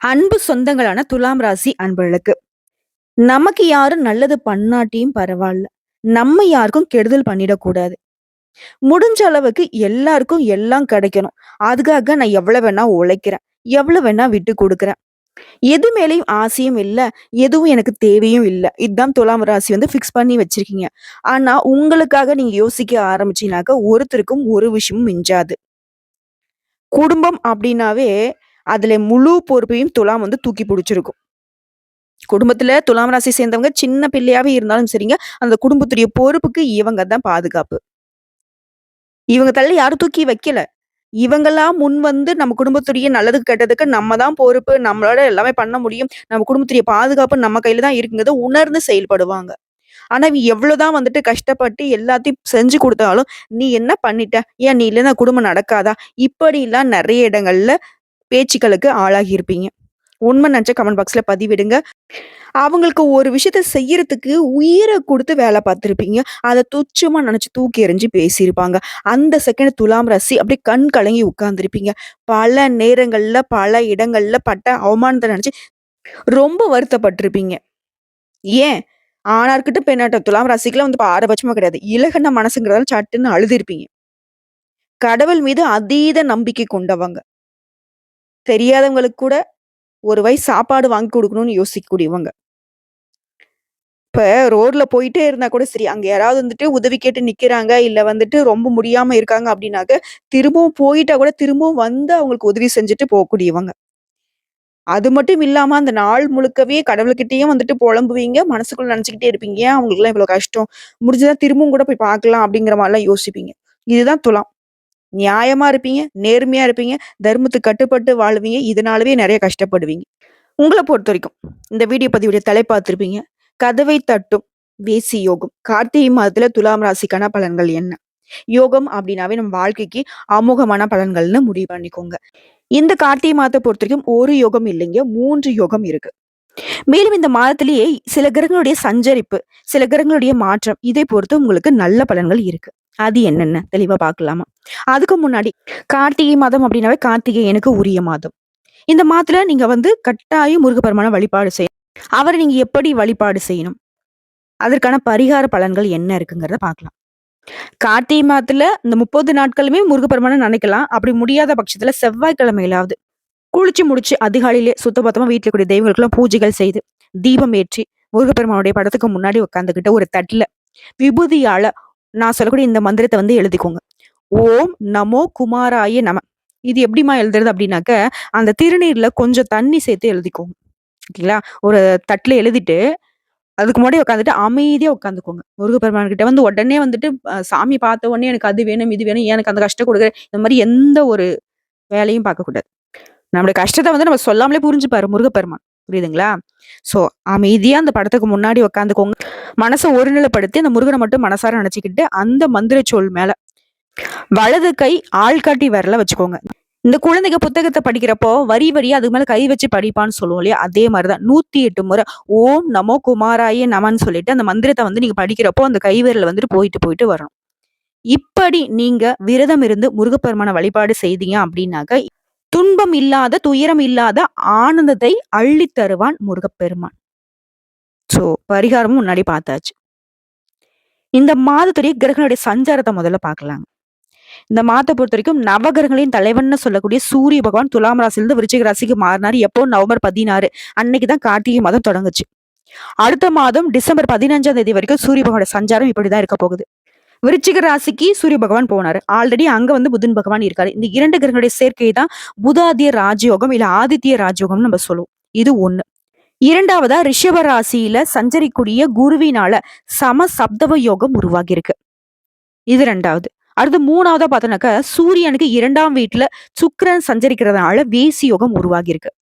அன்பு சொந்தங்களான துலாம் ராசி அன்பர்களுக்கு. நமக்கு யாரும் நல்லது பண்ணாட்டியும் பரவாயில்ல. நம்ம யாருக்கும் கெடுதல் பண்ணிடக்கூடாது முடிஞ்ச அளவுக்கு எல்லாருக்கும் எல்லாம் கிடைக்கணும். அதுக்காக நான் எவ்வளவு வேணா உழைக்கிறேன். எவ்வளவு வேணா விட்டு கொடுக்குறேன். எது மேலேயும் ஆசையும் இல்லை. எதுவும் எனக்கு தேவையும் இல்லை. இதுதான் துலாம் ராசி வந்து ஃபிக்ஸ் பண்ணி வச்சிருக்கீங்க. ஆனா உங்களுக்காக நீங்க யோசிக்க ஆரம்பிச்சீங்கனாக்கா ஒருத்தருக்கும் ஒரு விஷயமும் மிஞ்சாது. குடும்பம் அப்படின்னாவே அதில் முழு பொறுப்பையும் துலாம் வந்து தூக்கி பிடிச்சிருக்கும். குடும்பத்துல துலாம் ராசி சேர்ந்தவங்க சின்ன பிள்ளையாவே இருந்தாலும் சரிங்க அந்த குடும்பத்துடைய பொறுப்புக்கு இவங்க தான் பாதுகாப்பு. இவங்க தள்ளி யாரும் தூக்கி வைக்கல. இவங்களா முன் வந்து நம்ம குடும்பத்துடைய நல்லதுக்கு கெட்டதுக்கு நம்ம தான் பொறுப்பு நம்மளோட எல்லாமே பண்ண முடியும் நம்ம குடும்பத்துடைய பாதுகாப்பு நம்ம கையில தான் இருக்குங்கிறத உணர்ந்து செயல்படுவாங்க. ஆனா இவ எவ்வளவுதான் வந்துட்டு கஷ்டப்பட்டு எல்லாத்தையும் செஞ்சு கொடுத்தாலும் நீ என்ன பண்ணிட்ட? ஏன் நீ இல்லைன்னா குடும்பம் நடக்காதா? இப்படி எல்லாம் நிறைய இடங்கள்ல பேச்சுக்களுக்கு ஆளாகியிருப்பீங்க. உண்மை நினச்சா கமெண்ட் பாக்ஸில் பதிவிடுங்க. அவங்களுக்கு ஒரு விஷயத்த செய்யறதுக்கு உயிரை கொடுத்து வேலை பார்த்துருப்பீங்க. அதை துச்சமாக நினச்சி தூக்கி எறிஞ்சு பேசியிருப்பாங்க. அந்த செகண்ட் துலாம் ரசி அப்படியே கண் கலங்கி உட்காந்துருப்பீங்க பல நேரங்களில் பல இடங்களில் பட்ட அவமானத்தை நினச்சி ரொம்ப வருத்தப்பட்டிருப்பீங்க. ஏன்? ஆணார்கிட்ட பெண்ணாட்ட துலாம் ராசிக்கெல்லாம் வந்து பாரபட்சமா கிடையாது. இலகன மனசுங்கிறதால சட்டுன்னு அழுதிருப்பீங்க. கடவுள் மீது அதீத நம்பிக்கை கொண்டவங்க. தெரியாதவங்களுக்கு கூட ஒரு வயசு சாப்பாடு வாங்கி கொடுக்கணும்னு யோசிக்கக்கூடியவங்க. இப்போ ரோட்ல போயிட்டே இருந்தா கூட சரி அங்கே யாராவது வந்துட்டு உதவி கேட்டு நிற்கிறாங்க இல்லை வந்துட்டு ரொம்ப முடியாம இருக்காங்க அப்படின்னாக்க திரும்பவும் போயிட்டா கூட திரும்பவும் வந்து அவங்களுக்கு உதவி செஞ்சுட்டு போகக்கூடியவங்க. அது மட்டும் இல்லாம அந்த நாள் முழுக்கவே கடவுள்கிட்டயும் வந்துட்டு புலம்புவீங்க மனசுக்குள்ள நினைச்சுக்கிட்டே இருப்பீங்க அவங்களுக்குலாம் இவ்வளோ இவ்வளவு கஷ்டம் முடிஞ்சதா திரும்பவும் கூட போய் பார்க்கலாம் அப்படிங்கிற மாதிரிலாம் யோசிப்பீங்க. இதுதான் துலாம். நியாயமா இருப்பீங்க நேர்மையா இருப்பீங்க தர்மத்துக்கு கட்டுப்பட்டு வாழ்வீங்க இதனாலவே நிறைய கஷ்டப்படுவீங்க. உங்களை பொறுத்த வரைக்கும் இந்த வீடியோ பதிவுடைய தலை பார்த்திருப்பீங்க. கதவை தட்டும் வேசி யோகம். கார்த்திகை மாதத்துல துலாம் ராசிக்கான பலன்கள் என்ன? யோகம் அப்படின்னாவே நம்ம வாழ்க்கைக்கு அமோகமான பலன்கள்னு முடிவு பண்ணிக்கோங்க. இந்த கார்த்திகை மாதத்தை பொறுத்த வரைக்கும் ஒரு யோகம் இல்லைங்க மூன்று யோகம் இருக்கு. மேலும் இந்த மாதத்திலேயே சில கிரகங்களுடைய சஞ்சரிப்பு சில கிரகங்களுடைய மாற்றம் இதை பொறுத்து உங்களுக்கு நல்ல பலன்கள் இருக்கு. அது என்னென்ன தெளிவா பார்க்கலாமா? அதுக்கு முன்னாடி கார்த்திகை மாதம் அப்படின்னாவே கார்த்திகேயனுக்கு உரிய மாதம். இந்த மாதத்துல நீங்க வந்து கட்டாயம் முருகப்பெருமான வழிபாடு செய்யணும் அவரை நீங்க எப்படி வழிபாடு செய்யணும்? அதற்கான பரிகார பலன்கள் என்ன இருக்குங்கிறத பார்க்கலாம். கார்த்திகை மாதத்துல இந்த முப்பது நாட்களுமே முருகப்பெருமான நினைக்கலாம். அப்படி முடியாத பட்சத்துல செவ்வாய்க்கிழமையிலாவது குளிச்சு முடிச்சு அதிகாலையிலே சுத்தபத்தமா வீட்டில் கூடிய தெய்வங்களுக்கெல்லாம் பூஜைகள் செய்து தீபம் ஏற்றி முருகப்பெருமானுடைய படத்துக்கு முன்னாடி உட்காந்துக்கிட்ட ஒரு தட்டில் விபூதியால நான் சொல்லக்கூடிய இந்த மந்திரத்தை வந்து எழுதிக்கோங்க. ஓம் நமோ குமாராய நம. இது எப்படிமா எழுதுறது அப்படின்னாக்க அந்த திருநீர்ல கொஞ்சம் தண்ணி சேர்த்து எழுதிக்கோங்க. ஓகேங்களா? ஒரு தட்டுல எழுதிட்டு அதுக்கு முன்னாடி உட்காந்துட்டு அமைதியா உட்காந்துக்கோங்க முருகப்பெருமான் கிட்ட வந்து உடனே வந்துட்டு சாமி பார்த்த உடனே எனக்கு அது வேணும் இது வேணும் எனக்கு அந்த கஷ்டம் கொடுக்குற இந்த மாதிரி எந்த ஒரு வேலையும் பார்க்கக்கூடாது. நம்மளுடைய கஷ்டத்தை வந்து நம்ம சொல்லாமலே புரிஞ்சுப்பாரு முருகப்பெருமான். புரியுதுங்களா? ஸோ அமைதியாக அந்த படத்துக்கு முன்னாடி உட்காந்துக்கோங்க மனசை ஒருநிலைப்படுத்தி அந்த முருகனை மட்டும் மனசார நினச்சிக்கிட்டு அந்த மந்திர சொல் மேல. வலது கை ஆள்காட்டி விரல வச்சுக்கோங்க. இந்த குழந்தைங்க புத்தகத்தை படிக்கிறப்போ வரி வரியா அதுக்கு மேல கை வச்சு படிப்பான்னு சொல்லுவோம் இல்லையா? அதே மாதிரிதான். நூத்தி எட்டு முறை ஓம் நமோ குமாராய நமன்னு சொல்லிட்டு அந்த மந்திரத்தை வந்து நீங்க படிக்கிறப்போ அந்த கைவிரல் வந்துட்டு போயிட்டு போயிட்டு வரணும் இப்படி நீங்க விரதம் இருந்து முருகப்பெருமான வழிபாடு செய்தீங்க அப்படின்னாக்க துன்பம் இல்லாத துயரம் இல்லாத ஆனந்தத்தை அள்ளி தருவான் முருகப்பெருமான். ஸோ பரிகாரமும் முன்னாடி பார்த்தாச்சு. இந்த மாதத்துடைய கிரகனுடைய சஞ்சாரத்தை முதல்ல பார்க்கலாங்க. இந்த மாதத்தை பொறுத்த வரைக்கும் நவகிரகங்களின் தலைவன் சொல்லக்கூடிய சூரிய பகவான் துலாம் ராசிலிருந்து விருச்சிக ராசிக்கு மாறினார். எப்போ? நவம்பர் பதினாறு. அன்னைக்குதான் கார்த்திகை மாதம் தொடங்குச்சு. அடுத்த மாதம் டிசம்பர் பதினஞ்சாம் தேதி வரைக்கும் சூரிய பகவானோட சஞ்சாரம் இப்படிதான் இருக்க போகுது. விருச்சிக ராசிக்கு சூரிய பகவான் போனாரு. ஆல்ரெடி அங்க வந்து புதன் பகவான் இருக்காரு. இந்த இரண்டு கிரகங்களுடைய சேர்க்கை தான் புதாதிய ராஜயோகம் இல்ல ஆதித்ய ராஜயோகம்னு நம்ம சொல்லுவோம். இது ஒண்ணு. இரண்டாவதா ரிஷப ராசியில சஞ்சரிக்கூடிய குருவினால சம சப்தவ யோகம் உருவாகி இருக்கு இது ரெண்டாவது. அடுத்து மூணாவதா பார்த்தோன்னாக்கா சூரியனுக்கு இரண்டாம் வீட்டுல சுக்கிரன் சஞ்சரிக்கிறதுனால வேசி யோகம் உருவாகி இருக்கு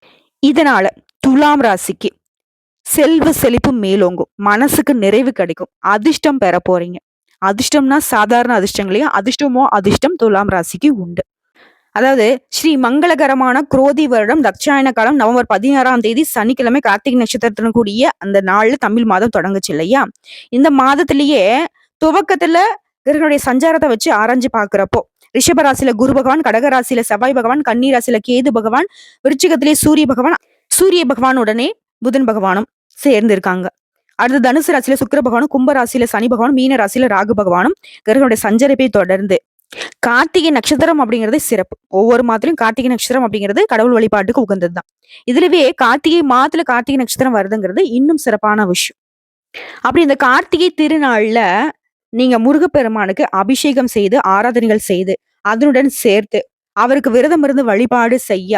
இதனால துலாம் ராசிக்கு செல்வ செழிப்பு மேலோங்கும். மனசுக்கு நிறைவு கிடைக்கும். அதிர்ஷ்டம் பெற போறீங்க அதிர்ஷ்டம்னா சாதாரண அதிர்ஷ்டங்களையும் அதிர்ஷ்டமோ அதிர்ஷ்டம் துலாம் ராசிக்கு உண்டு. அதாவது ஸ்ரீ மங்களகரமான குரோதி வருடம் தட்சாயன காலம் நவம்பர் பதினாறாம் தேதி சனிக்கிழமை கார்த்திகை நட்சத்திரத்துடன் கூடிய அந்த நாள்ல தமிழ் மாதம் தொடங்குச்சு இல்லையா? இந்த மாதத்திலேயே துவக்கத்துல கிரகனுடைய சஞ்சாரத்தை வச்சு ஆராய்ஞ்சு பாக்குறப்போ ரிஷப ராசியில குரு பகவான் கடக ராசியில செவ்வாய் பகவான் கன்னி ராசியில கேது பகவான் விருச்சிகத்திலே சூரிய பகவான் சூரிய பகவான் உடனே புதன் பகவானும் சேர்ந்திருக்காங்க. அடுத்து தனுசு ராசியில சுக்கர பகவானும் கும்ப ராசியில சனி பகவானும் மீன ராசியில ராகு பகவானும் கிரகனுடைய சஞ்சரிப்பை தொடர்ந்து கார்த்திகை நட்சத்திரம் அப்படிங்கிறது சிறப்பு. ஒவ்வொரு மாதத்திலும் கார்த்திகை நட்சத்திரம் அப்படிங்கிறது கடவுள் வழிபாட்டுக்கு உகந்தது தான் இதுலவே கார்த்திகை மாதத்துல கார்த்திகை நட்சத்திரம் வருதுங்கிறது இன்னும் சிறப்பான விஷயம். அப்படி இந்த கார்த்திகை திருநாள்ல நீங்க முருகப்பெருமானுக்கு அபிஷேகம் செய்து ஆராதனைகள் செய்து அதனுடன் சேர்த்து அவருக்கு விரதம் இருந்து வழிபாடு செய்ய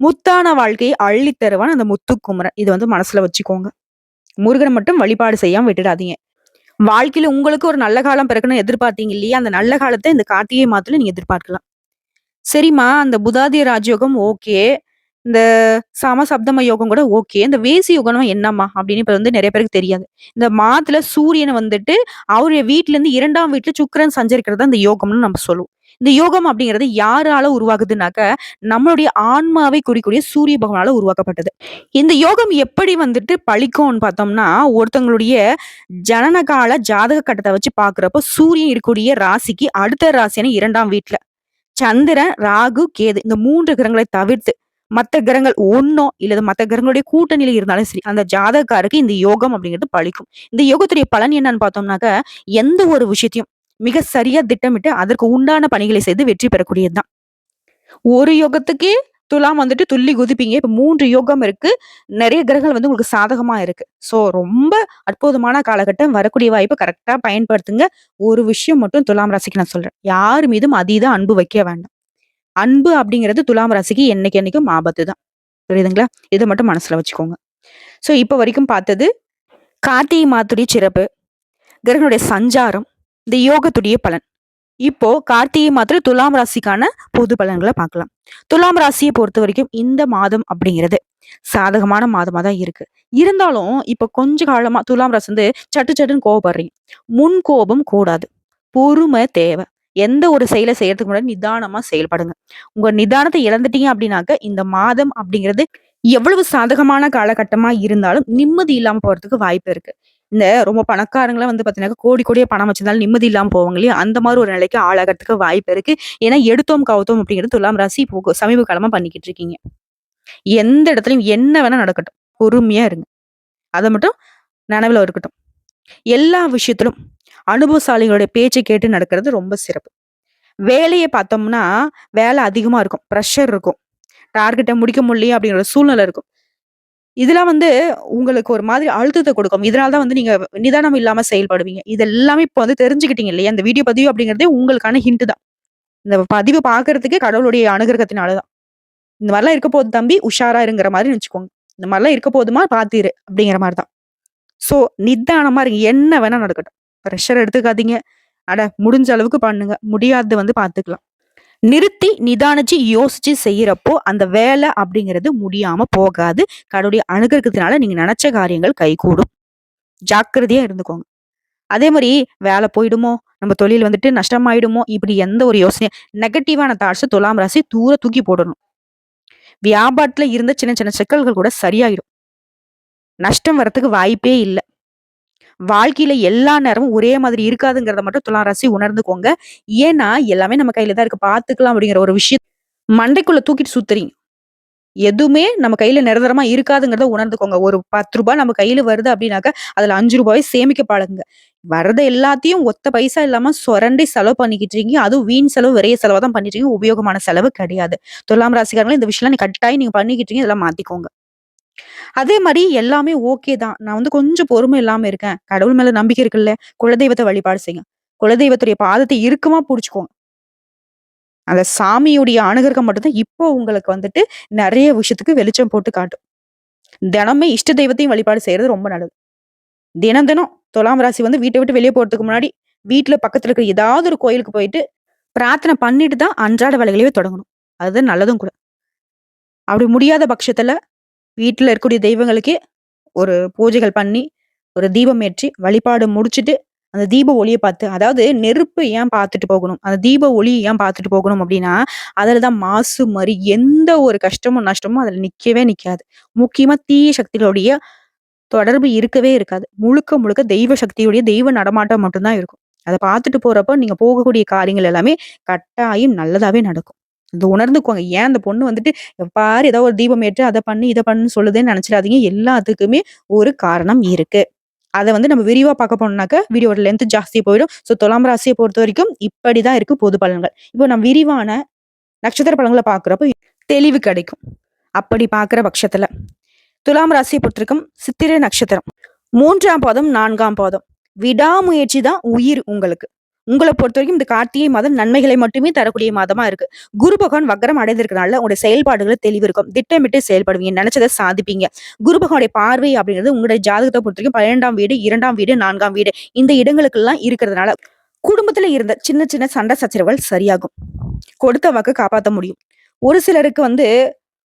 முத்தான வாழ்க்கையை அள்ளி தருவான் அந்த முத்துக்குமரன். இது வந்து மனசுல வச்சுக்கோங்க. முருகனை மட்டும் வழிபாடு செய்யாம விட்டுடாதீங்க. வாழ்க்கையில உங்களுக்கு ஒரு நல்ல காலம் பிறக்கணும்னு எதிர்பார்த்தீங்க இல்லையா? அந்த நல்ல காலத்தை இந்த கார்த்திகை மாதத்துல நீங்க எதிர்பார்க்கலாம். சரிம்மா அந்த புதாதிய ராஜயோகம் ஓகே இந்த சம சப்தம யோகம் கூட ஓகே இந்த வேசி யோகம்னா என்னம்மா? அப்படின்னு இப்ப வந்து நிறைய பேருக்கு தெரியாது. இந்த மாதத்துல சூரியனை வந்துட்டு அவருடைய வீட்டுல இருந்து இரண்டாம் வீட்டுல சுக்கரன் சஞ்சரிக்கிறது தான் இந்த யோகம்னு நம்ம சொல்லுவோம். இந்த யோகம் அப்படிங்கிறது யாரால உருவாகுதுனாக்க நம்மளுடைய ஆன்மாவை குறிக்கூடிய சூரிய பகவானால உருவாக்கப்பட்டது. இந்த யோகம் எப்படி வந்துட்டு பழிக்கும்னு பார்த்தோம்னா ஒருத்தவங்களுடைய ஜனனகால ஜாதக கட்டத்தை வச்சு பாக்குறப்போ சூரியன் இருக்கக்கூடிய ராசிக்கு அடுத்த ராசியான இரண்டாம் வீட்டுல சந்திரன் ராகு கேது இந்த மூன்று கிரகங்களை தவிர்த்து மற்ற கிரகங்கள் ஒன்னோ இல்லது மற்ற கிரகங்களுடைய கூட்டணியில இருந்தாலும் சரி அந்த ஜாதகாருக்கு இந்த யோகம் அப்படிங்கிறது பழிக்கும். இந்த யோகத்துடைய பலன் என்னன்னு பார்த்தோம்னாக்க எந்த ஒரு விஷயத்தையும் மிக சரியா திட்டமிட்டு அதற்கு உண்டான பணிகளை செய்து வெற்றி பெறக்கூடியதுதான். ஒரு யோகத்துக்கே துலாம் வந்துட்டு துள்ளி குதிப்பீங்க. இப்போ மூன்று யோகம் இருக்கு. நிறைய கிரகங்கள் வந்து உங்களுக்கு சாதகமா இருக்கு. ஸோ ரொம்ப அற்புதமான காலகட்டம். வரக்கூடிய வாய்ப்பை கரெக்டாக பயன்படுத்துங்க. ஒரு விஷயம் மட்டும் துலாம் ராசிக்கு நான் சொல்றேன். யார் மீதும் அதீத அன்பு வைக்க வேண்டாம். அன்பு அப்படிங்கிறது துலாம் ராசிக்கு என்னைக்கு என்னைக்கும் ஆபத்து தான் புரியுதுங்களா? இதை மட்டும் மனசுல வச்சுக்கோங்க. ஸோ இப்போ வரைக்கும் பார்த்தது கார்த்திகை மாத்துடைய சிறப்பு கிரகனுடைய சஞ்சாரம் இந்த யோகத்துடைய பலன். இப்போ கார்த்திகை மாத்திரம் துலாம் ராசிக்கான பொது பலன்களை பார்க்கலாம். துலாம் ராசியை பொறுத்த வரைக்கும் இந்த மாதம் அப்படிங்கிறது சாதகமான மாதமாக தான் இருக்கு. இருந்தாலும் இப்போ கொஞ்ச காலமா துலாம் ராசி வந்து சட்டு சட்டுன்னு கோவப்படுறீங்க. முன் கோபம் கூடாது. பொறுமை தேவை. எந்த ஒரு செயலை செய்யறதுக்கு முன்னாடி நிதானமா செயல்படுங்க. உங்க நிதானத்தை இழந்துட்டீங்க அப்படின்னாக்க இந்த மாதம் அப்படிங்கிறது எவ்வளவு சாதகமான காலகட்டமா இருந்தாலும் நிம்மதி இல்லாம போறதுக்கு வாய்ப்பு இருக்கு. இந்த ரொம்ப பணக்காரங்களாம் வந்து பாத்தீங்கன்னா கோடி கோடியே பணம் வச்சிருந்தாலும் நிம்மதி இல்லாம போவாங்க இல்லையா? அந்த மாதிரி ஒரு நிலைக்கு ஆளாகிறதுக்கு வாய்ப்பு இருக்கு. ஏன்னா எடுத்தோம் கவுத்தோம் அப்படிங்கிறது துலாம் ராசி இப்போ சமீப காலமா பண்ணிக்கிட்டு இருக்கீங்க. எந்த இடத்துலயும் என்ன வேணா நடக்கட்டும். பொறுமையா இருங்க. அதை மட்டும் நனவில் இருக்கட்டும். எல்லா விஷயத்திலும் அனுபவசாலிகளுடைய பேச்சை கேட்டு நடக்கிறது ரொம்ப சிறப்பு. வேலையை பார்த்தோம்னா வேலை அதிகமாக இருக்கும். ப்ரெஷர் இருக்கும். டார்கெட்டை முடிக்க முடியல அப்படிங்கிற சூழ்நிலை இருக்கும். இதெல்லாம் வந்து உங்களுக்கு ஒரு மாதிரி அழுத்தத்தை கொடுக்கும். இதனால தான் வந்து நீங்க நிதானம் இல்லாம செயல்படுவீங்க. இது எல்லாமே இப்போ வந்து தெரிஞ்சுக்கிட்டீங்க இல்லையா? இந்த வீடியோ பதிவு அப்படிங்கிறதே உங்களுக்கான ஹிண்ட் தான். இந்த பதிவு பாக்குறதுக்கு கடவுளுடைய அனுகிரகத்தினாலதான் இந்த மாதிரிலாம் இருக்க போது தம்பி உஷாரா இருங்கிற மாதிரி வச்சுக்கோங்க இந்த மாதிரிலாம் இருக்க போதுமா பாத்திரு அப்படிங்கிற மாதிரி தான். ஸோ நிதானமா இருங்க. என்ன வேணா நடக்கட்டும். ப்ரெஷர் எடுத்துக்காதீங்க. அட முடிஞ்ச அளவுக்கு பண்ணுங்க. முடியாது வந்து பார்த்துக்கலாம் நிறுத்தி நிதானிச்சு யோசிச்சு செய்யறப்போ அந்த வேலை அப்படிங்கிறது முடியாம போகாது. கடவுளுடைய அணுகிறதுனால நீங்க நினைச்ச காரியங்கள் கைகூடும். ஜாக்கிரதையா இருந்துக்கோங்க. அதே மாதிரி வேலை போயிடுமோ? நம்ம தொழில் வந்துட்டு நஷ்டமாயிடுமோ? இப்படி எந்த ஒரு யோசனையும் நெகட்டிவான தாட்ஸ் துலாம் ராசி தூர தூக்கி போடணும். வியாபாரத்துல இருந்த சின்ன சின்ன சிக்கல்கள் கூட சரியாயிடும். நஷ்டம் வரத்துக்கு வாய்ப்பே இல்லை. வாழ்க்கையில எல்லா நேரமும் ஒரே மாதிரி இருக்காதுங்கிறத மட்டும் துலாம் ராசி உணர்ந்துக்கோங்க. ஏன்னா எல்லாமே நம்ம கையில தான் இருக்கு. பாத்துக்கலாம் அப்படிங்கிற ஒரு விஷயம். மண்டைக்குள்ள தூக்கிட்டு சுத்துறீங்க. எதுவுமே நம்ம கையில நிரந்தரமா இருக்காதுங்கிறத உணர்ந்துக்கோங்க. ஒரு பத்து ரூபாய் நம்ம கையில வருது அப்படின்னாக்க அதுல அஞ்சு ரூபாய் சேமிக்க பாருங்க வரத எல்லாத்தையும் ஒத்த பைசா இல்லாம சொரண்டி செலவு பண்ணிக்கிட்டு இருக்கீங்க அதுவும் வீண் செலவு விரைய செலவா தான் பண்ணிட்டு இருக்கீங்க உபயோகமான செலவு கிடையாது. தொழிலாம் ராசிக்காரங்களும் இந்த விஷயம்லாம் நீ கட்டாயம் நீங்க பண்ணிக்கிட்டு இருக்கீங்க இதெல்லாம் மாத்திக்கோங்க. அதே மாதிரி எல்லாமே ஓகே தான். நான் வந்து கொஞ்சம் பொறுமை இல்லாம இருக்கேன். கடவுள் மேல நம்பிக்கை இருக்குல்ல. குலதெய்வத்தை வழிபாடு செய்யுங்க. குலதெய்வத்துடைய பாதத்தை இறுக்கமா புடிச்சுக்கோங்க. அந்த சாமியுடைய அனுகிரகம் மட்டும் தான் இப்போ உங்களுக்கு வந்துட்டு நிறைய விஷயத்துக்கு வெளிச்சம் போட்டு காட்டும். தினமே இஷ்ட தெய்வத்தையும் வழிபாடு செய்யறது ரொம்ப நல்லது. தினம் தினம் துலாம் ராசி வந்து வீட்டை விட்டு வெளியே போறதுக்கு முன்னாடி, வீட்டுல பக்கத்துல இருக்கிற ஏதாவது ஒரு கோயிலுக்கு போயிட்டு, பிரார்த்தனை பண்ணிட்டு தான் அன்றாட வேலைகளையே தொடங்கணும். அதுதான் நல்லதும் கூட. அப்படி முடியாத பட்சத்துல வீட்டில் இருக்கக்கூடிய தெய்வங்களுக்கே ஒரு பூஜைகள் பண்ணி, ஒரு தீபம் ஏற்றி, வழிபாடு முடிச்சுட்டு, அந்த தீப ஒளியை பார்த்து அதாவது நெருப்பு ஏன் பார்த்துட்டு போகணும்? அந்த தீப ஒளி ஏன் பார்த்துட்டு போகணும் அப்படின்னா, அதில் தான் மாசு, மாதிரி எந்த ஒரு கஷ்டமும், நஷ்டமும் அதில் நிற்கவே நிற்காது முக்கியமாக தீய சக்திகளுடைய தொடர்பு இருக்கவே இருக்காது. முழுக்க, முழுக்க தெய்வ சக்தியுடைய தெய்வ நடமாட்டம் மட்டும் தான் இருக்கும். அதை பார்த்துட்டு போறப்போ, நீங்க போகக்கூடிய காரியங்கள் எல்லாமே கட்டாயம் நல்லதாவே நடக்கும். அது உணர்ந்துக்கோங்க. ஏன் அந்த பொண்ணு வந்துட்டு பாரு ஏதோ ஒரு தீபம் ஏற்று, அதை பண்ணு, இதை பண்ணுன்னு சொல்லுதேன்னு நெனச்சிடாதீங்க. எல்லாத்துக்குமே ஒரு காரணம் இருக்கு. அதை வந்து நம்ம விரிவா பார்க்க போனோம்னாக்க, வீடியோட லென்த் ஜாஸ்தி போயிடும். ஸோ துலாம் பொறுத்த வரைக்கும் இப்படிதான் இருக்கு பொது பலன்கள். இப்போ நம்ம விரிவான நட்சத்திர பலன்களை பார்க்குறப்போ தெளிவு கிடைக்கும். அப்படி பார்க்குற பட்சத்துல, துலாம் ராசியை பொறுத்திருக்கும் சித்திரை நட்சத்திரம். மூன்றாம் பாதம், நான்காம் பாதம். விடாமுயற்சி தான் உயிர் உங்களுக்கு. உங்களை பொறுத்த வரைக்கும் இந்த கார்த்திகை மாதம் நன்மைகளை மட்டுமே தரக்கூடிய மாதமா இருக்கு. குரு பகவான் வக்ரம் அடைந்திருக்கனால உங்களுடைய செயல்பாடுகளை தெளிவு இருக்கும். திட்டமிட்டு செயல்படுவீங்க. நினைச்சதை சாதிப்பீங்க. குரு பகவானுடைய பார்வை அப்படிங்கிறது உங்களுடைய ஜாதகத்தை பொறுத்த வரைக்கும் பன்னிரெண்டாம் வீடு, இரண்டாம் வீடு, நான்காம் வீடு இந்த இடங்களுக்கெல்லாம் இருக்கிறதுனால, குடும்பத்துல இருந்த சின்ன சின்ன சண்டை சச்சரவுகள் சரியாகும். கொடுத்த வாக்கு காப்பாத்த முடியும். ஒரு சிலருக்கு வந்து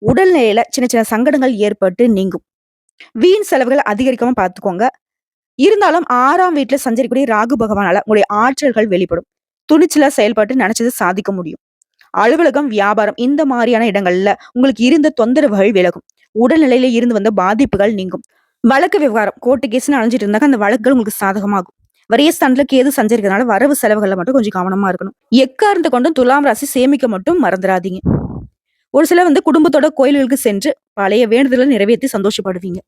உடல்நிலையில சின்ன சின்ன சங்கடங்கள் ஏற்பட்டு நீங்கும். வீண் செலவுகள் அதிகரிக்காம பார்த்துக்கோங்க. இருந்தாலும் ஆறாம் வீட்டுல சஞ்சரிக்கக்கூடிய ராகு பகவானால உங்களுடைய ஆற்றல்கள் வெளிப்படும். துணிச்சலா செயல்பட்டு நெனச்சத சாதிக்க முடியும். அலுவலகம், வியாபாரம் இந்த மாதிரியான இடங்கள்ல உங்களுக்கு இருந்த தொந்தரவுகள் விலகும். உடல்நிலையில இருந்து வந்த பாதிப்புகள் நீங்கும். வழக்கு விவகாரம், கோர்ட்டு கேஸ்ன்னு அழைஞ்சிட்டு இருந்தாக்க அந்த வழக்குகள் உங்களுக்கு சாதகமாகும். விரயஸ்தானத்துல கேது சஞ்சரிக்கிறதுனால வரவு செலவுகள்ல மட்டும் கொஞ்சம் கவனமா இருக்கணும். எக்காரணத்த கொண்டும் துலாம் ராசி சேமிக்க மட்டும் மறந்துடாதீங்க ஒரு சிலர் வந்து குடும்பத்தோட கோயில்களுக்கு சென்று பழைய வேண்டுதலை நிறைவேத்தி சந்தோஷப்படுவீங்க.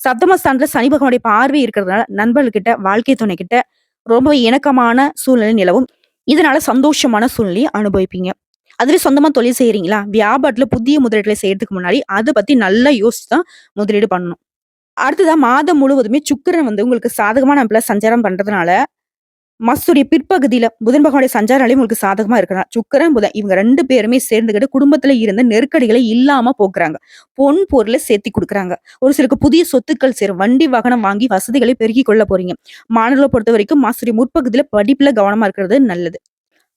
சப்தமஸ்தானத்துல சனி பகவானுடைய பார்வை இருக்கிறதுனால நண்பர்கள்கிட்ட, வாழ்க்கை துணை கிட்ட ரொம்ப இணக்கமான சூழ்நிலை நிலவும். இதனால சந்தோஷமான சூழ்நிலையை அனுபவிப்பீங்க. அதுவே சொந்தமா தொழில் செய்யறீங்களா வியாபாரத்துல புதிய முதலீடுகளை செய்யறதுக்கு முன்னாடி அதை பத்தி நல்லா யோசிச்சு தான் முதலீடு பண்ணணும். அடுத்ததான் மாதம் முழுவதுமே சுக்கரன் வந்து உங்களுக்கு சாதகமான அமைப்புல சஞ்சாரம் பண்றதுனால, மாசத்துடைய பிற்பகுதியில புதன் பகவானுடைய சஞ்சார உங்களுக்கு சாதகமா இருக்கிறான் சுக்கரன் புதன் இவங்க ரெண்டு பேருமே சேர்ந்துகிட்டு குடும்பத்துல இருந்த நெருக்கடிகளை இல்லாம போக்குறாங்க. பொன் பொருளை சேர்த்தி குடுக்குறாங்க. ஒரு சிலருக்கு புதிய சொத்துக்கள் சேரும். வண்டி, வாகனம் வாங்கி வசதிகளை பெருக்கிக் கொள்ள போறீங்க. மாநிலத்தை பொறுத்த வரைக்கும் மாசத்துடைய முற்பகுதியில படிப்புல கவனமா இருக்கிறது நல்லது.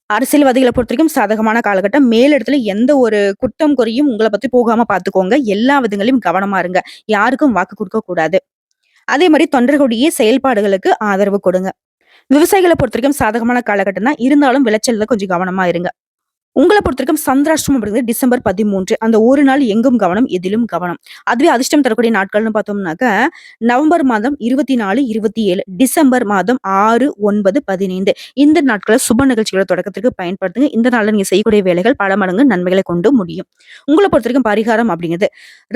அரசியல்வாதிகளை பொறுத்த வரைக்கும் சாதகமான காலகட்டம். மேலிடத்துல எந்த ஒரு குற்றம், குறையும் உங்களை பத்தி போகாம பாத்துக்கோங்க எல்லா விதங்களையும் கவனமா இருங்க. யாருக்கும் வாக்கு கொடுக்க கூடாது. அதே மாதிரி தொண்டர்களுடைய செயல்பாடுகளுக்கு ஆதரவு கொடுங்க. விவசாயிகளை பொறுத்த வரைக்கும் சாதகமான காலகட்டம் தான். இருந்தாலும் விளைச்சல்ல கொஞ்சம் கவனமா இருங்க. உங்கள பொறுத்தவரைக்கும் சந்திராஷ்டமம் அப்படிங்கிறது டிசம்பர் 13 அந்த ஒரு நாள் எங்கும் கவனம், எதிலும் கவனம். அதுவே அதிர்ஷ்டம் தரக்கூடிய நாட்கள்னு பார்த்தோம்னாக்க, நவம்பர் மாதம் 24, 27, டிசம்பர் மாதம் 6, 9, 15 இந்த நாட்களை சுப நிகழ்ச்சிகளை தொடக்கத்திற்கு பயன்படுத்துங்க. இந்த நாள்ல நீங்க செய்யக்கூடிய வேலைகள் பல மடங்கு நன்மைகளை கொண்டு முடியும். உங்களை பொறுத்த வரைக்கும் பரிகாரம் அப்படிங்கிறது,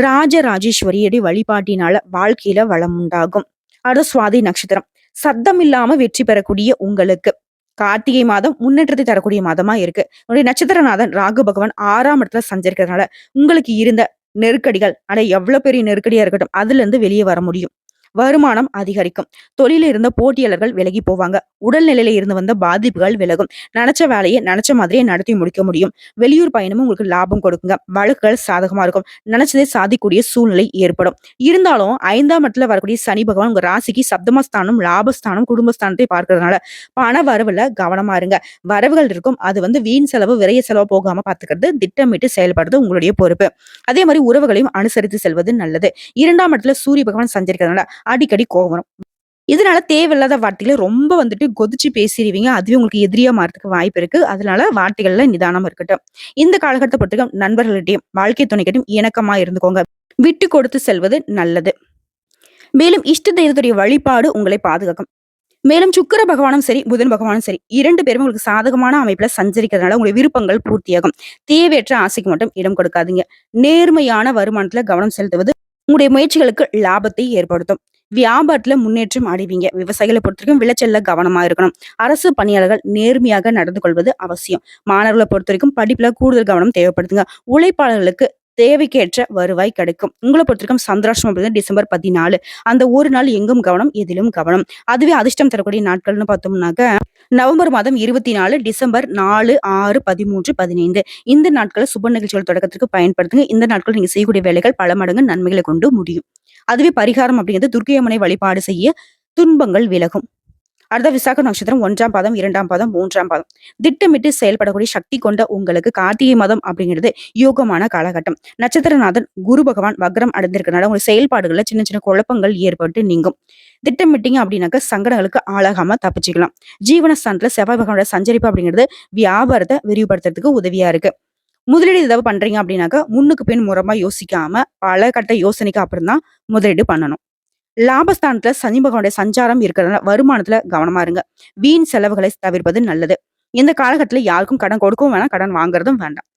ராஜராஜேஸ்வரியுடைய வழிபாட்டினால வாழ்க்கையில வளம் உண்டாகும். அடுத்த சுவாதி நட்சத்திரம். சத்தம் இல்லாம வெற்றி பெறக்கூடிய உங்களுக்கு, கார்த்திகை மாதம் முன்னேற்றத்தை தரக்கூடிய மாதமா இருக்கு. உங்களுடைய நட்சத்திரநாதன் ராகு பகவான் ஆறாம் இடத்துல சஞ்சரிக்கிறதுனால, உங்களுக்கு இருந்த நெருக்கடிகள், அட எவ்வளவு பெரிய நெருக்கடியா இருக்கட்டும், அதுல இருந்து வெளியே வர முடியும். வருமானம் அதிகரிக்கும். தொழில இருந்த போட்டியாளர்கள் விலகி போவாங்க. உடல்நிலையில இருந்து வந்த பாதிப்புகள் விலகும். நினைச்ச வேலையை நினைச்ச மாதிரியே நடத்தி முடிக்க முடியும். வெளியூர் பயணமும் உங்களுக்கு லாபம் கொடுக்குங்க. வழக்குகள் சாதகமா இருக்கும். நெனச்சதை சாதிக்கக்கூடிய சூழ்நிலை ஏற்படும். இருந்தாலும் ஐந்தாம் இடத்துல வரக்கூடிய சனி பகவான் உங்க ராசிக்கு சப்தமஸ்தானம், லாபஸ்தானம், குடும்பஸ்தானத்தை பார்க்கறதுனால பண வரவுல கவனமா இருங்க. வரவுகள் இருக்கும். அது வந்து வீண் செலவு, விரைய செலவு போகாம பாத்துக்கிறது திட்டமிட்டு செயல்படுறது உங்களுடைய பொறுப்பு. அதே மாதிரி உறவுகளையும் அனுசரித்து செல்வது நல்லது. இரண்டாம் இடத்துல சூரிய பகவான் சஞ்சரிக்கிறதுனால, அடிக்கடி கோவம் வரும். இதனால தேவையில்லாத வார்த்தைகளை ரொம்ப வந்துட்டு கொதிச்சு பேசிருவீங்க. அதுவே உங்களுக்கு எதிரியா மாறதுக்கு வாய்ப்பு இருக்கு. அதனால வார்த்தைகள்ல நிதானமா இருக்கட்டும். இந்த காலகட்டத்தை பொறுத்தவரைக்கும் நண்பர்கள்கிட்டயும், வாழ்க்கை துணைக்கிட்டையும் இணக்கமா இருந்துக்கோங்க. விட்டு கொடுத்து செல்வது நல்லது. மேலும் இஷ்ட தெய்வத்துடைய வழிபாடு உங்களை பாதுகாக்கும். மேலும் சுக்கிர பகவானும் சரி, புதன் பகவானும் சரி இரண்டு பேரும் உங்களுக்கு சாதகமான அமைப்புல சஞ்சரிக்கிறதுனால உங்களுடைய விருப்பங்கள் பூர்த்தியாகும். தேவையற்ற ஆசைக்கு மட்டும் இடம் கொடுக்காதீங்க. நேர்மையான வருமானத்துல கவனம் செலுத்துவது உங்களுடைய முயற்சிகளுக்கு லாபத்தை ஏற்படுத்தும். வியாபாரத்துல முன்னேற்றம் அடைவீங்க. விவசாயிகளை பொறுத்தவரைக்கும் விளைச்சல்ல கவனமா இருக்கணும். அரசு பணியாளர்கள் நேர்மையாக நடந்து கொள்வது அவசியம். மாணவர்களை பொறுத்தவரைக்கும் படிப்புல கூடுதல் கவனம் தேவைப்படுதுங்க. உழைப்பாளர்களுக்கு தேவைக்கேற்ற வருவாய் கிடைக்கும். உங்களை பொறுத்தவரைக்கும் சந்திராஷ்டம் அப்படிங்கிறது டிசம்பர் 14 அந்த ஒரு நாள் எங்கும் கவனம், எதிலும் கவனம். அதுவே அதிர்ஷ்டம் தரக்கூடிய நாட்கள்னு பார்த்தோம்னாக்க, நவம்பர் மாதம் 24, டிசம்பர் 4, 6, 13, 15 இந்த நாட்களை சுப நிகழ்ச்சிகள் தொடக்கத்திற்கு பயன்படுத்துங்க. இந்த நாட்கள் நீங்க செய்யக்கூடிய வேலைகள் பல மடங்கு நன்மைகளை கொண்டு முடியும். அதுவே பரிகாரம் அப்படிங்கிறது துர்க்கை அம்மனை வழிபாடு செய்ய துன்பங்கள் விலகும். அடுத்த விசாக நட்சத்திரம் ஒன்றாம் பாதம், இரண்டாம் பாதம், மூன்றாம் பாதம். திட்டமிட்டு செயல்படக்கூடிய சக்தி கொண்ட உங்களுக்கு கார்த்திகை மாதம் அப்படிங்கிறது யோகமான காலகட்டம். நட்சத்திரநாதன் குரு பகவான் வக்ரம் அடைந்திருக்கிறனால உங்க செயல்பாடுகள்ல சின்ன சின்ன குழப்பங்கள் ஏற்பட்டு நீங்கும். திட்டமிட்டீங்க அப்படின்னாக்க சங்கடங்களுக்கு ஆளாகாம தப்பிச்சுக்கலாம். ஜீவனஸ்தானத்துல செவ்வாய் பகவானோட சஞ்சரிப்பு அப்படிங்கிறது வியாபாரத்தை விரிவுபடுத்துறதுக்கு உதவியா இருக்கு. முதலீடு ஏதாவது பண்றீங்க அப்படின்னாக்க, முன்னுக்கு பின் முறமா யோசிக்காம, பல கட்ட யோசனைக்கு அப்புறம் தான் முதலீடு பண்ணணும். லாபஸ்தானத்துல சனி பகவானுடைய சஞ்சாரம் இருக்கிறதுனால வருமானத்துல கவனமா இருங்க. வீண் செலவுகளை தவிர்ப்பது நல்லது. இந்த காலகட்டத்துல யாருக்கும் கடன் கொடுக்கவும் வேணாம், கடன் வாங்குறதும் வேண்டாம்.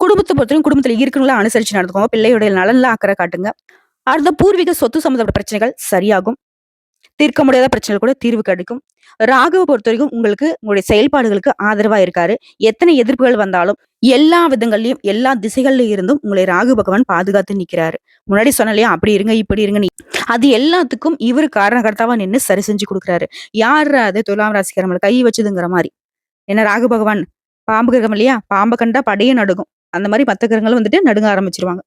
குடும்பத்தை பொறுத்தவரைக்கும் குடும்பத்துல இருக்கிறவங்கள அனுசரிச்சு நடந்துக்கோங்க பிள்ளையுடைய நலன்ல அக்கறை காட்டுங்க அடுத்த பூர்வீக சொத்து சம்பந்தப்பட்ட பிரச்சனைகள் சரியாகும் தீர்க்க முடியாத பிரச்சனை கூட தீர்வு கிடைக்கும். ராகுவை பொறுத்த வரைக்கும் உங்களுக்கு உங்களுடைய செயல்பாடுகளுக்கு ஆதரவா இருக்காரு. எத்தனை எதிர்ப்புகள் வந்தாலும் எல்லா விதங்கள்லயும் எல்லா திசைகள்ல இருந்தும் உங்களை ராகு பகவான் பாதுகாத்து நிக்கிறாரு. முன்னாடி சொன்னலையா அப்படி இருங்க இப்படி இருங்க நீ. அது எல்லாத்துக்கும் இவர் காரணகர்த்தாவா நின்று சரி செஞ்சு கொடுக்குறாரு. யார் அது துலாம் ராசிக்காரங்களை கை வச்சதுங்கிற மாதிரி? என்ன ராகு பகவான்? பாம்பு கிரகம் இல்லையா? பாம்பை கண்டா படையே நடுங்கும் அந்த மாதிரி மற்ற கிரகங்களும் வந்துட்டு நடுங்க ஆரம்பிச்சிருவாங்க.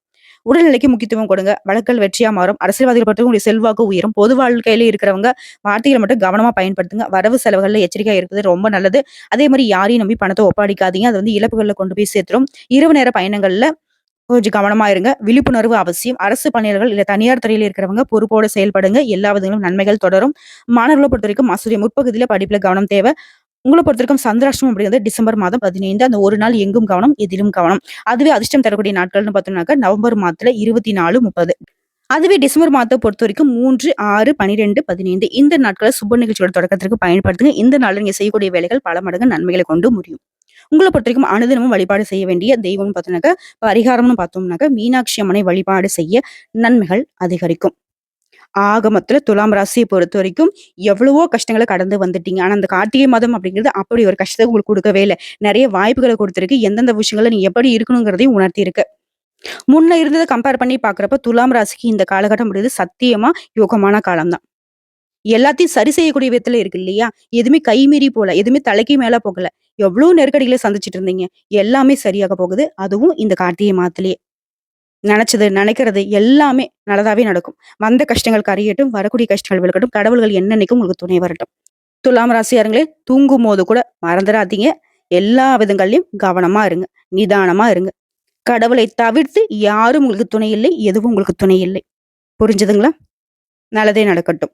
உடல்நிலைக்கு முக்கியத்துவம் கொடுங்க. வழக்கல் வெற்றியா மாறும். அரசியல்வாதிகள் பற்றி உங்களுடைய செல்வாக்கு உயரும். பொது வாழ்க்கையில இருக்கிறவங்க வார்த்தைகளை மட்டும் கவனமா பயன்படுத்துங்க. வரவு செலவுகள்ல எச்சரிக்கை இருக்குது ரொம்ப நல்லது. அதே மாதிரி யாரையும் நம்பி பணத்தை ஒப்படைக்காதீங்க. அது வந்து இழப்புகள்ல கொண்டு போய் சேர்த்துரும். இரவு நேர பயணங்கள்ல கொஞ்சம் கவனமா இருங்க. விழிப்புணர்வு அவசியம். அரசு பணியாளர்கள் இல்ல தனியார் துறையில இருக்கிறவங்க பொறுப்போட செயல்படுங்க. எல்லா விதங்களும் நன்மைகள் தொடரும். மாணவர்களை பொறுத்த வரைக்கும் ஆசிரியர் முற்பகுதியில படிப்புல கவனம் தேவை. உங்களை பொறுத்தவரைக்கும் சந்திராஷ்டமம் அப்படிங்கிறது டிசம்பர் மாதம் பதினைந்து அந்த ஒரு நாள் எங்கும் கவனம் எதிலும் கவனம். அதுவே அதிர்ஷ்டம் தரக்கூடிய நாட்கள்னு பார்த்தோம்னாக்கா நவம்பர் மாதத்துல இருபத்தி நாலு முப்பது. அதுவே டிசம்பர் மாதத்தை பொறுத்த வரைக்கும் மூன்று ஆறு பனிரெண்டு பதினைந்து. இந்த நாட்களை சுப நிகழ்ச்சியோட தொடக்கத்திற்கு பயன்படுத்துங்க. இந்த நாளில் நீங்க செய்யக்கூடிய வேலைகள் பல மடங்கு நன்மைகளை கொண்டு முடியும். உங்களை பொறுத்த வரைக்கும் அனுதினமும் வழிபாடு செய்ய வேண்டிய தெய்வம்னு பார்த்தோம்னாக்கா பரிகாரம்னு பார்த்தோம்னாக்கா மீனாட்சி அம்மனை வழிபாடு செய்ய நன்மைகள் அதிகரிக்கும். ஆகமத்துல துலாம் ராசியை பொறுத்த வரைக்கும் எவ்வளவோ கஷ்டங்களை கடந்து வந்துட்டீங்க. ஆனா அந்த கார்த்திகை மாதம் அப்படிங்கிறது அப்படி ஒரு கஷ்டத்தை உங்களுக்கு கொடுக்கவே இல்லை. நிறைய வாய்ப்புகளை கொடுத்துருக்கு. எந்தெந்த விஷயங்களை நீ எப்படி இருக்கணுங்கிறதையும் உணர்த்தியிருக்கு. முன்ன இருந்ததை கம்பேர் பண்ணி பாக்குறப்ப துலாம் ராசிக்கு இந்த காலகட்டம் முடியுது சத்தியமா யோகமான காலம்தான். எல்லாத்தையும் சரி செய்யக்கூடிய விதத்துல இருக்கு இல்லையா? எதுவுமே கை மீறி போல எதுவுமே தலைக்கு மேல போகல. எவ்வளவு நெருக்கடிகளை சந்திச்சிட்டு இருந்தீங்க. எல்லாமே சரியாக போகுது. அதுவும் இந்த கார்த்திகை மாதத்திலேயே. நினைச்சது நினைக்கிறது எல்லாமே நல்லதாவே நடக்கும். வந்த கஷ்டங்கள் கரையட்டும் வரக்கூடிய கஷ்டங்கள் விளக்கட்டும் கடவுள்கள் என்னன்னைக்கும் உங்களுக்கு துணை வரட்டும். துலாம் ராசியாருங்களே தூங்கும் போது கூட மறந்துடாதீங்க. எல்லா விதங்கள்லையும் கவனமா இருங்க நிதானமா இருங்க. கடவுளை தவிர்த்து யாரும் உங்களுக்கு துணை இல்லை எதுவும் உங்களுக்கு துணை இல்லை. புரிஞ்சுதுங்களா? நல்லதே நடக்கட்டும்.